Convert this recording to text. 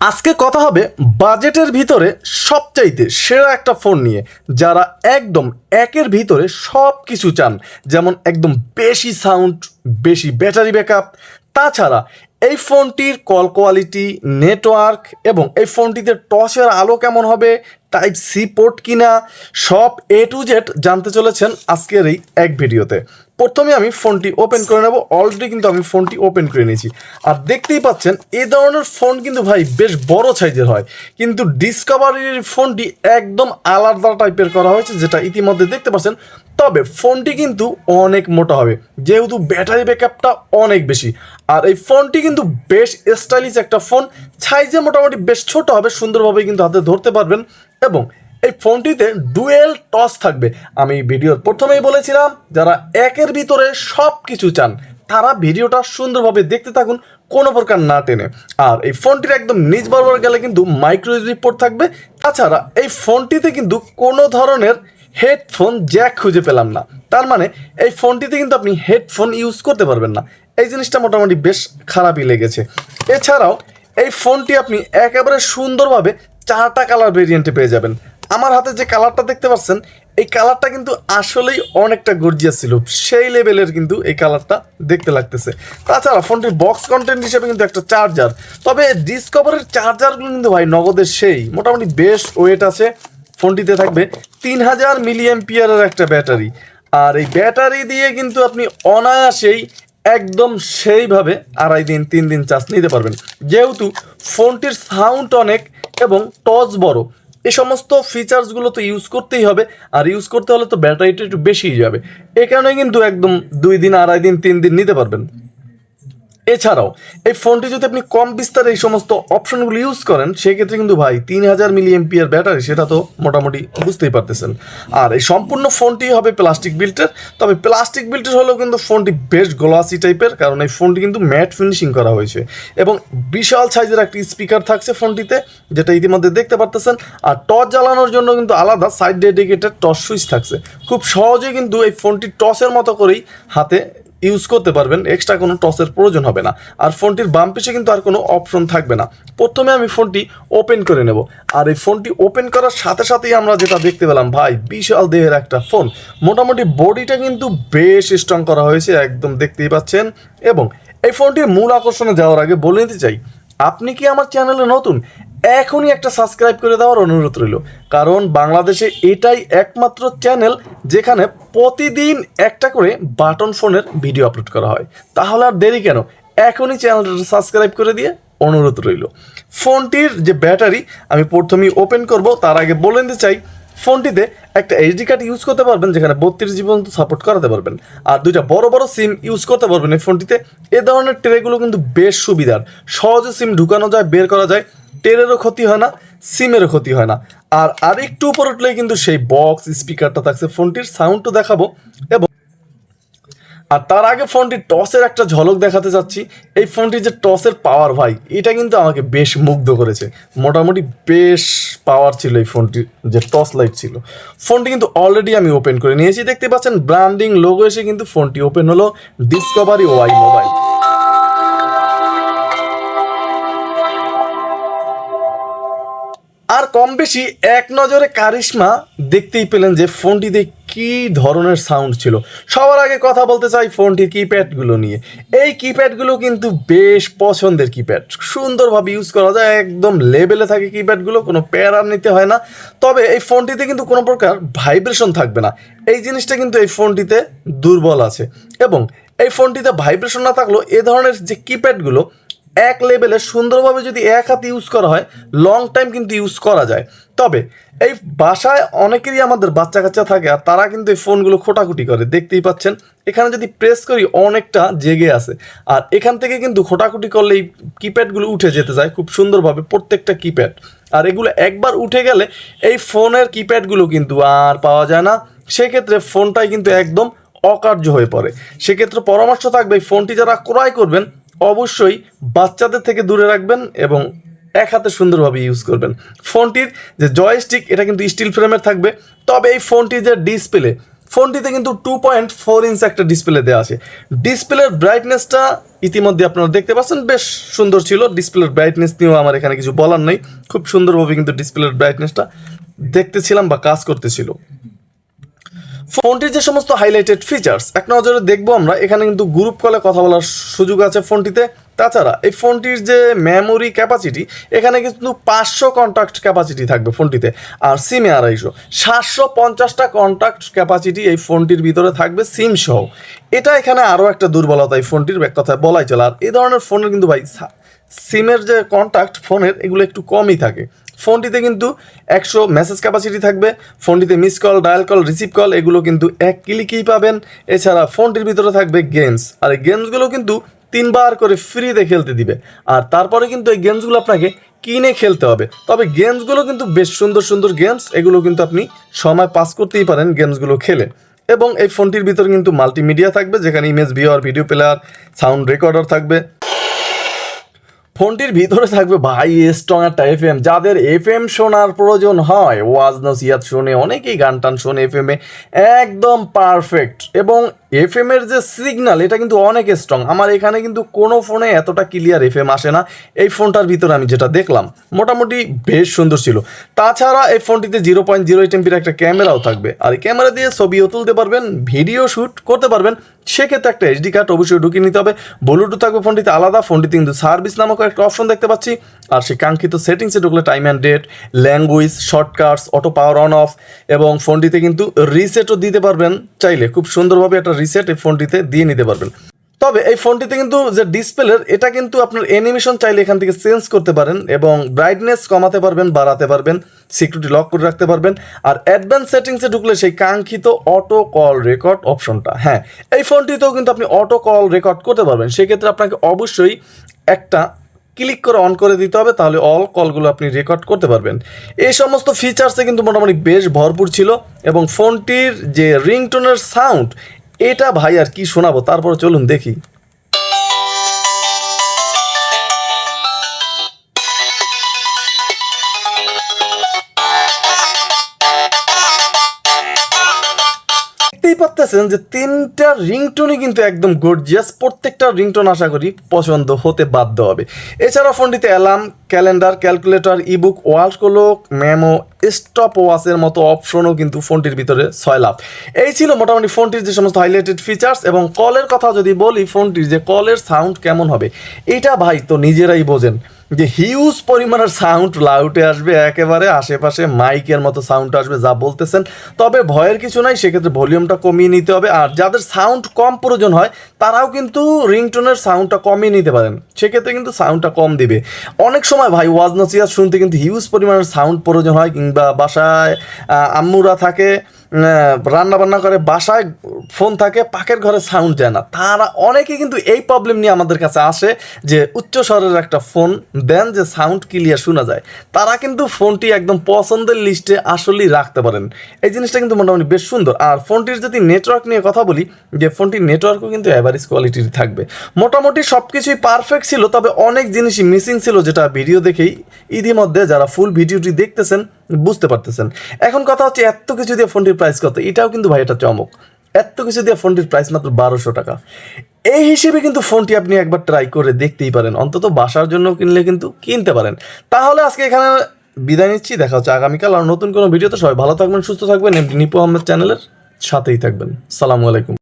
আজকে কথা হবে বাজেটের ভিতরে সবচাইতে সেরা একটা ফোন নিয়ে, যারা একদম একের ভিতরে সব কিছু চান, যেমন একদম বেশি সাউন্ড বেশি ব্যাটারি ব্যাকআপ তাছাড়া এই ফোনটির কল কোয়ালিটি নেটওয়ার্ক এবং এই ফোনটিতে টসের আলো কেমন হবে টাইপ সি পোর্ট কিনা, সব এ টু জেড জানতে চলেছেন আজকের এই এক ভিডিওতে। প্রথমে আমি ফোনটি ওপেন করে নেব। অলরেডি কিন্তু আমি ফোনটি ওপেন করে নিয়েছি। আর দেখতেই পাচ্ছেন, এ ধরনের ফোন কিন্তু ভাই বেশ বড় সাইজের হয়। কিন্তু ডিসকভারির ফোনটি একদম আলাদা টাইপের করা হয়েছে, যেটা ইতিমধ্যে দেখতে পাচ্ছেন। তবে ফোনটি কিন্তু অনেক মোটা হবে। যেহেতু ব্যাটারি ব্যাকআপটা অনেক বেশি। আর এই ফোনটি কিন্তু বেশ স্টাইলিশ একটা ফোন। সাইজে মোটামুটি বেশ ছোট হবে, সুন্দরভাবে কিন্তু হাতে ধরতে পারবেন। এবং এই ফোনটিতে ডুয়েল টস থাকবে। আমি ভিডিওর প্রথমেই বলেছিলাম, যারা একের ভিতরে সব কিছু চান, তারা ভিডিওটা সুন্দরভাবে দেখতে থাকুন, কোনো প্রকার না টেনে। আর এই ফোনটির একদম নিজ বরাবর গেলে কিন্তু মাইক্রো ইউএসবি পোর্ট থাকবে। তাছাড়া এই ফোনটিতে কিন্তু কোনো ধরনের হেডফোন জ্যাক খুঁজে পেলাম না। তার মানে এই ফোনটিতে কিন্তু আপনি হেডফোন ইউজ করতে পারবেন না। এই জিনিসটা মোটামুটি বেশ খারাপই লেগেছে। এছাড়াও, এই ফোনটি আপনি একেবারে সুন্দরভাবে চারটা কালার ভেরিয়েন্টে পেয়ে যাবেন। আমার হাতে যে কালারটা দেখতে পাচ্ছেন, এই কালারটা কিন্তু আসলেই অনেকটা গর্জিয়াস ছিল। সেই লেভেলের কিন্তু এই কালারটা দেখতে লাগতেছে। তাছাড়া ফোনটির বক্স কন্টেন্ট হিসেবে কিন্তু একটা চার্জার তবে ডিসকভারের চার্জারগুলো কিন্তু ভাই নগদের সেই। মোটামুটি বেশ ওয়েট আছে। ফোনটিতে থাকবে তিন হাজার মিলিয়াম পিয়ারের একটা ব্যাটারি। আর এই ব্যাটারি দিয়ে কিন্তু আপনি অনায়াসেই একদম সেইভাবে আড়াই দিন, তিন দিন চার্জ নিতে পারবেন। যেহেতু ফোনটির সাউন্ড অনেক এবং টচ বড় এই সমস্ত ফিচার্সগুলো তো ইউজ করতেই হবে, আর ইউজ করতে হলে তো ব্যাটারিটা একটু বেশিই যাবে। এই কারণে কিন্তু একদম দুই দিন, আড়াই দিন, তিন দিন নিতে পারবেন। এছাড়াও, এই ফোনটি যদি আপনি কম বিস্তারে এই সমস্ত অপশনগুলো ইউজ করেন, সেক্ষেত্রে কিন্তু ভাই তিন হাজার মিলি এমপিয়ার ব্যাটারি, সেটা তো মোটামুটি বুঝতেই পারতেছেন। আর এই সম্পূর্ণ ফোনটি হবে প্লাস্টিক বিল্টের তবে প্লাস্টিক বিল্টের হলেও কিন্তু ফোনটি বেশ গ্লাসি টাইপের কারণ এই ফোনটি কিন্তু ম্যাট ফিনিশিং করা হয়েছে। এবং বিশাল সাইজের একটি স্পিকার থাকছে ফোনটিতে, যেটা ইতিমধ্যে দেখতে পারতেছেন। আর টর্চ জ্বালানোর জন্য কিন্তু আলাদা সাইড ডেডিকেটেড টর্চ সুইচ থাকছে। খুব সহজে কিন্তু এই ফোনটি টসের মতো করেই হাতে ইউজ করতে পারবেন এক্সট্রা কোনো টসের প্রয়োজন হবে না। আর ফোনটির বাম পিছে কিন্তু আর কোনো অপশন থাকবে না। প্রথমে আমি ফোনটি ওপেন করে নেব। আর এই ফোনটি ওপেন করার সাথে সাথেই আমরা যেটা দেখতে পেলাম, ভাই, বিশাল দেহের একটা ফোন। মোটামুটি বডিটা কিন্তু বেশ স্ট্রং করা হয়েছে, একদম দেখতেই পাচ্ছেন। এবং এই ফোনটির মূল আকর্ষণে যাওয়ার আগে বলে নিতে চাই, আপনি কি আমার চ্যানেলে নতুন? এখনই একটা সাবস্ক্রাইব করে দেওয়ার অনুরোধ রইল। কারণ বাংলাদেশে এটাই একমাত্র চ্যানেল যেখানে প্রতিদিন একটা করে বাটন ফোনের ভিডিও আপলোড করা হয়। তাহলে আর দেরি কেন? এখনই চ্যানেলটা সাবস্ক্রাইব করে দিয়ে অনুরোধ রইল। ফোনটির যে ব্যাটারি, আমি প্রথমেই ওপেন করব, তার আগে বলে নিতে চাই, ফোনটিতে একটা এইচডি কার্ড ইউজ করতে পারবেন, যেখানে বত্রিশ জি পর্যন্ত সাপোর্ট করাতে পারবেন। আর দুইটা বড় বড় সিম ইউজ করতে পারবেন এই ফোনটিতে। এ ধরনের ট্রেগুলো কিন্তু বেশ সুবিধার। সহজে সিম ঢুকানো যায়, বের করা যায়। টেরেরও ক্ষতি হয় না, সিমেরও ক্ষতি হয় না। আর আরেকটু উপর উঠলেই কিন্তু সেই বক্স স্পিকারটা থাকছে ফোনটির সাউন্ডটা দেখাবো এবং আর তার আগে ফোনটির টসের একটা ঝলক দেখাতে চাচ্ছি। এই ফোনটির যে টসের পাওয়ার ভাই, এটা কিন্তু আমাকে বেশ মুগ্ধ করেছে। মোটামুটি বেশ পাওয়ার ছিল এই ফোনটির যে টস লাইট ছিল। ফোনটি কিন্তু অলরেডি আমি ওপেন করে নিয়েছি। দেখতে পাচ্ছেন ব্র্যান্ডিং লোগো এসে কিন্তু ফোনটি ওপেন হলো। ডিসকভারি ওয়াই মোবাইল কম বেশি এক নজরে কারিশমা দেখতেই পেলেন যে ফোনটিতে কি ধরনের সাউন্ড ছিল। সবার আগে কথা বলতে চাই ফোনটির কিপ্যাডগুলো নিয়ে। এই কিপ্যাডগুলো কিন্তু বেশ পছন্দের কিপ্যাড। সুন্দরভাবে ইউজ করা যায়, একদম লেভেলে থাকে কিপ্যাডগুলো, কোনো প্যারার নিতে হয় না। তবে এই ফোনটিতে কিন্তু কোনো প্রকার ভাইব্রেশন থাকবে না। এই জিনিসটা কিন্তু এই ফোনটিতে দুর্বল আছে। এবং এই ফোনটিতে ভাইব্রেশন না থাকলেও এ ধরনের যে কিপ্যাডগুলো এক লেভেলে সুন্দরভাবে যদি এক হাতে ইউজ করা হয় লং টাইম কিন্তু ইউজ করা যায়। তবে এই বাসায় অনেকেরই আমাদের বাচ্চা কাচ্চা থাকে আর তারা কিন্তু এই ফোনগুলো খোটাখুটি করে। দেখতেই পাচ্ছেন, এখানে যদি প্রেস করি অনেকটা জেগে আছে আর এখান থেকে কিন্তু খোটাখুটি করলে এই কিপ্যাডগুলো উঠে যেতে যায় খুব সুন্দরভাবে, প্রত্যেকটা কিপ্যাড আর এগুলো একবার উঠে গেলে এই ফোনের কিপ্যাডগুলো কিন্তু আর পাওয়া যায় না। সেক্ষেত্রে ফোনটাই কিন্তু একদম অকার্য হয়ে পড়ে। সেক্ষেত্রে পরামর্শ থাকবে ফোনটি যারা ক্রয় করবেন অবশ্যই বাচ্চাদের থেকে দূরে রাখবেন এবং এক হাতে সুন্দরভাবে ইউজ করবেন। ফোনটির যে জয়স্টিক এটা কিন্তু স্টিল ফ্রেমের থাকবে। তবে এই ফোনটির যে ডিসপ্লে ফোনটিতে কিন্তু টু পয়েন্ট ফোর ইঞ্চ একটা ডিসপ্লে দেওয়া আছে। ডিসপ্লের ব্রাইটনেসটা ইতিমধ্যে আপনারা দেখতে পাচ্ছেন, বেশ সুন্দর ছিল। ডিসপ্লের ব্রাইটনেস নিয়েও আমার এখানে কিছু বলার নেই। খুব সুন্দরভাবে কিন্তু ডিসপ্লের ব্রাইটনেসটা দেখতেছিলাম বা কাজ করতেছিল। ফোনটির যে সমস্ত হাইলাইটেড ফিচার্স এক নজরে দেখব আমরা, এখানে কিন্তু গ্রুপ কলে কথা বলার সুযোগ আছে ফোনটিতে। তাছাড়া, এই ফোনটির যে মেমোরি ক্যাপাসিটি এখানে কিন্তু পাঁচশো কন্ট্যাক্ট ক্যাপাসিটি থাকবে ফোনটিতে, আর সিমে আড়াইশো। সাতশো পঞ্চাশটা কন্ট্যাক্ট ক্যাপাসিটি এই ফোনটির ভিতরে থাকবে সিম সহ। এটা এখানে আরও একটা দুর্বলতা এই ফোনটির এক কথায় বলাই চলে, আর এই ধরনের ফোনের কিন্তু ভাই সিমের যে কন্ট্যাক্ট ফোনের, এগুলো একটু কমই থাকে। ফোনটিতে কিন্তু একশো মেসেজ ক্যাপাসিটি থাকবে। ফোনটিতে miss call dial call receive call এগুলো কিন্তু এক ক্লিকেই পাবেন। এছাড়া ফোনটির ভিতরে থাকবে গেমস আর এই গেমসগুলো কিন্তু তিনবার করে ফ্রিতে খেলতে দিবে। আর তারপরে কিন্তু এই গেমসগুলো আপনাকে কিনে খেলতে হবে। তবে গেমসগুলো কিন্তু বেশ সুন্দর সুন্দর গেমস এগুলো কিন্তু আপনি সময় পাস করতেই পারেন গেমসগুলো খেলে। এবং এই ফোনটির ভিতরে কিন্তু মাল্টিমিডিয়া থাকবে, যেখানে image viewer video player sound recorder থাকবে। ফোনটির ভিতরে থাকবে ভাই স্ট্রং একটা এফ এম যাদের এফ এম শোনার প্রয়োজন হয় ওয়াজ নসিয়াত শোনে অনেকেই গান টান শোনে এফ এম একদম পারফেক্ট এবং এফ এম এর যে সিগন্যাল এটা কিন্তু অনেক স্ট্রং আমার এখানে কিন্তু কোনো ফোনে এতটা ক্লিয়ার এফ এম আসে না। এই ফোনটার ভিতরে আমি যেটা দেখলাম, মোটামুটি বেশ সুন্দর ছিল। তাছাড়া এই ফোনটিতে জিরো পয়েন্ট জিরো এইট এমপির একটা ক্যামেরাও থাকবে। আর ক্যামেরা দিয়ে ছবিও তুলতে পারবেন ভিডিও শ্যুট করতে পারবেন। সেক্ষেত্রে একটা এইচডি কার্ড অবশ্যই ঢুকিয়ে নিতে হবে। ব্লুটুথ থাকবে ফোনটিতে আলাদা ফোনটিতে কিন্তু সার্ভিস নামক একটা অপশন দেখতে পাচ্ছি। আর সেই কাঙ্ক্ষিত সেটিংসে ঢুকলে time and date language shortcuts auto power on off এবং ফোনটিতে কিন্তু রিসেটও দিতে পারবেন। চাইলে খুব সুন্দরভাবে একটা রিসেট এই ফোনটিতে দিয়ে নিতে পারবেন। তবে এই ফোনটিতে কিন্তু যে ডিসপ্লের, এটা কিন্তু আপনার অ্যানিমেশন চাইলে এখান থেকে চেঞ্জ করতে পারেন এবং ব্রাইটনেস কমাতে পারবেন, বাড়াতে পারবেন সিকিউরিটি লক করে রাখতে পারবেন। আর অ্যাডভান্স সেটিংসে ঢুকলে সেই কাঙ্ক্ষিত অটো কল রেকর্ড অপশনটা হ্যাঁ এই ফোনটিতেও কিন্তু আপনি অটো কল রেকর্ড করতে পারবেন। সেক্ষেত্রে আপনাকে অবশ্যই একটা ক্লিক করে অন করে দিতে হবে, তাহলে অল কলগুলো আপনি রেকর্ড করতে পারবেন। এই সমস্ত ফিচার্সে কিন্তু মোটামুটি বেশ ভরপুর ছিল এবং ফোনটির যে রিংটোনের সাউন্ড এটা ভাই আর কি শোনাবো তারপর চলুন দেখি। দেখতেই যে তিনটা রিংটোনই কিন্তু একদম গর্জিয়াস প্রত্যেকটা রিংটোন আশা করি পছন্দ হতে বাধ্য হবে। এছাড়া ফোনটিতে alarm, calendar, calculator ebook wall clock memo stop ওয়াচের মতো অপশনও কিন্তু ফোনটির ভিতরে ছয় লাভ এই ছিল মোটামুটি ফোনটির যে সমস্ত হাইলাইটেড ফিচার্স এবং কলের কথা যদি বলি, ফোনটির যে কলের সাউন্ড কেমন হবে, এটা ভাই তো নিজেরাই বোঝেন। যে হিউজ পরিমাণের সাউন্ড লাউটে আসবে, একেবারে আশেপাশে মাইকের মতো সাউন্ড আসবে যা বলতেছেন। তবে ভয়ের কিছু নাই, সেক্ষেত্রে ভলিউমটা কমিয়ে নিতে হবে। আর যাদের সাউন্ড কম প্রয়োজন হয়, তারাও কিন্তু রিংটোনের সাউন্ডটা কমিয়ে নিতে পারেন। সেক্ষেত্রে কিন্তু সাউন্ডটা কম দিবে। অনেক সময় ভাই ওয়াজ নসিহাত শুনতে কিন্তু হিউজ পরিমাণের সাউন্ড প্রয়োজন হয়। কিংবা বাসায় আম্মুরা থাকে রান্না বান্না করে বাসায় ফোন থাকে, পাকের ঘরে সাউন্ড যায় না। তারা অনেকে কিন্তু এই প্রবলেম নিয়ে আমাদের কাছে আসে যে, উচ্চ স্বরের একটা ফোন দেন যে সাউন্ড ক্লিয়ার শোনা যায়। তারা কিন্তু ফোনটি একদম পছন্দের লিস্টে আসলেই রাখতে পারেন। এই জিনিসটা কিন্তু মোটামুটি বেশ সুন্দর। আর ফোনটির যদি নেটওয়ার্ক নিয়ে কথা বলি, যে ফোনটির নেটওয়ার্কও কিন্তু অ্যাভারেজ কোয়ালিটির থাকবে। মোটামুটি সব কিছুই পারফেক্ট ছিল, তবে অনেক জিনিসই মিসিং ছিল, যেটা ভিডিও দেখেই ইতিমধ্যে যারা ফুল ভিডিওটি দেখতেছেন বুঝতে পারতেছেন। এখন কথা হচ্ছে এত কিছু দিয়ে ফোনটির প্রাইস কত? এটাও কিন্তু ভাই এটা চমক। এত কিছু দিয়ে ফোনটির প্রাইস মাত্র বারোশো টাকা। এই হিসেবে কিন্তু ফোনটি আপনি একবার ট্রাই করে দেখতেই পারেন। অন্তত বাসার জন্য কিনলে কিন্তু কিনতে পারেন। তাহলে আজকে এখানে বিদায় নিচ্ছি। দেখা হচ্ছে আগামীকাল আর নতুন কোনো ভিডিওতে। সবাই ভালো থাকবেন, সুস্থ থাকবেন। নিপু আহমেদ চ্যানেলের সাথেই থাকবেন। সালামু আলাইকুম।